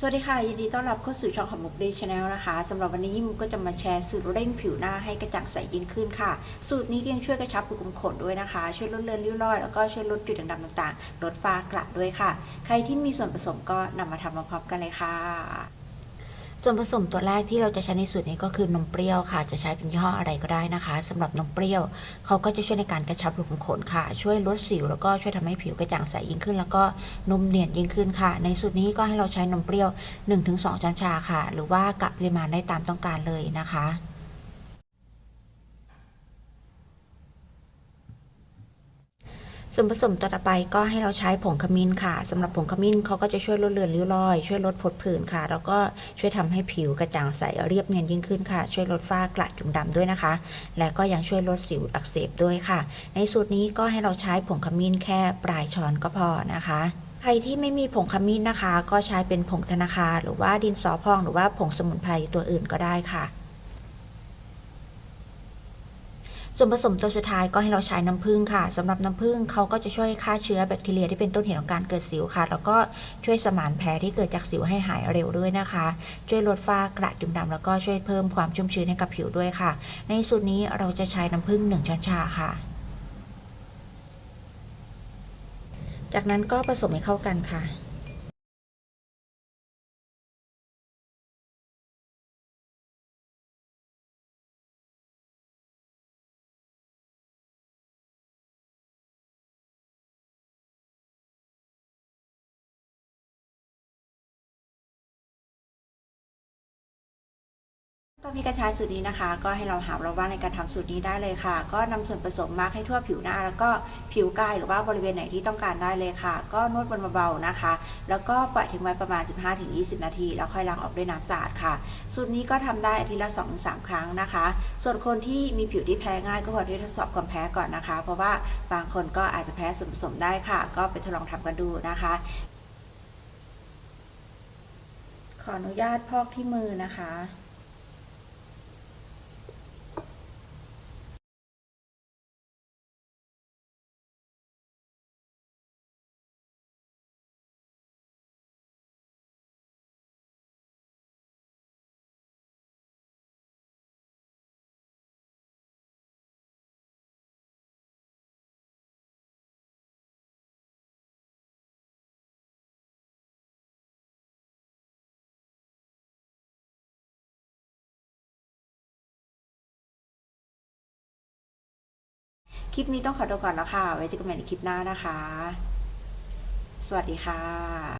สวัสดีค่ะ ยินดีต้อนรับเข้าสู่ช่องของมุกดีชาแนลนะคะสำหรับวันนี้มุกก็จะมาแชร์สูตรเร่งผิวหน้าให้กระจ่างใสยิ่งขึ้นค่ะ สูตรนี้ยังช่วยกระชับรูขุมขนด้วยนะคะ ช่วยลดเลือนริ้วรอยแล้วก็ช่วยลดจุดด่างๆต่างๆ ลดฝ้ากระด้วยค่ะ ใครที่มีส่วนผสมก็นำมาทำมาพร้อมกันเลยค่ะ ส่วนผสมตัวแรกที่เราจะใช้ในสูตรนี้ก็คือนมเปรี้ยวค่ะ จะใช้เป็นยี่ห้ออะไรก็ได้นะคะสำหรับนมเปรี้ยวเขาก็จะช่วยในการกระชับรูขุมขนค่ะ ช่วยลดสิวแล้วก็ช่วยทำให้ผิวกระจ่างใสยิ่งขึ้น แล้วก็นุ่มเนียนยิ่งขึ้นค่ะ ในสูตรนี้ก็ให้เราใช้นมเปรี้ยว 1-2ช้อนชาค่ะ หรือว่ากะปริมาณได้ตามต้องการเลยนะคะ ส่วนผสมต่อไปก็ให้เราใช้ผงขมิ้นค่ะสำหรับผงขมิ้นเขาก็จะช่วยลดเลือนริ้วรอย ช่วยลดผดผื่นค่ะ แล้วก็ช่วยทำให้ผิวกระจ่างใสเรียบเนียนยิ่งขึ้นค่ะ ช่วยลดฝ้ากระจุดดำด้วยนะคะ และก็ยังช่วยลดสิวอักเสบด้วยค่ะ ในสูตรนี้ก็ให้เราใช้ผงขมิ้นแค่ปลายช้อนก็พอนะคะใครที่ไม่มีผงขมิ้นนะคะ ก็ใช้เป็นผงธนาคารหรือว่าดินสอพองหรือว่าผงสมุนไพรตัวอื่นก็ได้ค่ะ ส่วนผสมตัวสุดท้ายก็ให้เราใช้น้ำผึ้งค่ะสำหรับน้ำผึ้งเขาก็จะช่วยฆ่าเชื้อแบคทีเรียที่เป็นต้นเหตุของการเกิดสิวค่ะ แล้วก็ช่วยสมานแผลที่เกิดจากสิวให้หายเร็วด้วยนะคะ ช่วยลดฝ้ากระจุดดำแล้วก็ช่วยเพิ่มความชุ่มชื้นให้กับผิวด้วยค่ะ ในสูตรนี้เราจะใช้น้ำผึ้ง1ช้อนชาค่ะจากนั้นก็ผสมให้เข้ากันค่ะ ตอนนี้กรใช้สูตรนี้นะคะ ก็ให้เราหาเราว่าในการทำสูตรนี้ได้เลยค่ะ ก็นำส่วนผสมมาให้ทั่วผิวหน้า แล้วก็ผิวกายหรือว่าบริเวณไหนที่ต้องการได้เลยค่ะ ก็นวดบนเบาๆนะคะ แล้วก็ปล่อยทิ้งไว้ประมาณ 15-20 นาที แล้วค่อยล้างออกด้วยน้ำสะอาดค่ะ สูตรนี้ก็ทำได้อาทิตย์ละ2-3 ครั้งนะคะ ส่วนคนที่มีผิวที่แพ้ง่ายก็ควรที่จะทดสอบความแพ้ก่อนนะคะ เพราะว่าบางคนก็อาจจะแพ้ส่วนผสมได้ค่ะ ก็ไปทดลองทำกันดูนะคะขออนุญาตพอกที่มือนะคะ ลิปนี้ต้องขอตัวก่อนแล้วค่ะ ไว้เจอกันใหม่ในคลิปหน้านะคะ สวัสดีค่ะ